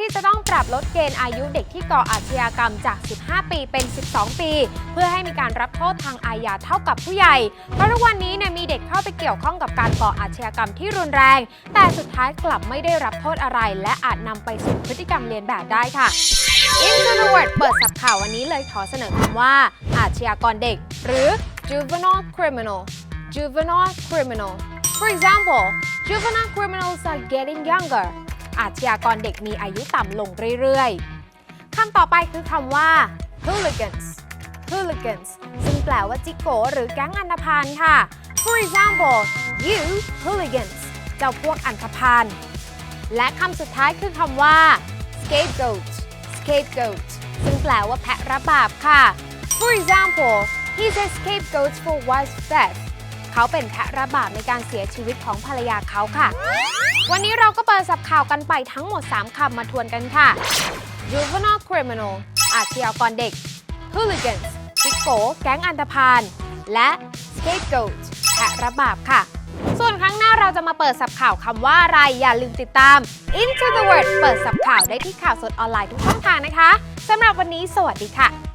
ที่จะต้องปรับลดเกณฑ์อายุเด็กที่ก่ออาชญากรรมจาก 15 ปีเป็น 12 ปี เพื่อให้มีการรับโทษทางอาญาเท่ากับผู้ใหญ่ เพราะทุกวันนี้เนี่ยมีเด็กเข้าไปเกี่ยวข้องกับการก่ออาชญากรรมที่รุนแรง แต่สุดท้ายกลับไม่ได้รับโทษอะไร และอาจนำไปสู่พฤติกรรมเลียนแบบได้ค่ะ Into the Word เปิดสับข่าววันนี้เลยขอเสนอคำว่า อาชญากรเด็ก หรือ juvenile criminal juvenile criminal for example juvenile criminals are getting younger อาชญากรเด็กมีอายุต่ำลงเรื่อยๆคำต่อไปคือคำว่า hooligans hooligans ซึ่งแปลว่าจิโกหรือแก๊งอันธพาลค่ะ for example you hooligans เจ้าพวกอันธพาลและคำสุดท้ายคือคำว่า scapegoat scapegoat ซึ่งแปลว่าแพะรับบาปค่ะ For example he's a scapegoat for wife's death เขาเป็นแพะรับาปในการเสียชีวิตของภรรยาเขาค่ะ วันนี้เราก็เปิดสับข่าวกันไปทั้งหมด 3คำมาทวนกันค่ะ juvenile criminal อาชญากรเด็ก hooligans จิกโกแก๊งอันธพาล และ scapegoat แพะรับาปค่ะ ส่วนครั้งหน้าเราจะมาเปิดสับข่าวคำว่าอะไร อย่าลืมติดตาม Into the Word เปิดสับข่าวได้ที่ข่าวสดออนไลน์ทุกช่องทางนะคะสำหรับวันนี้สวัสดีค่ะ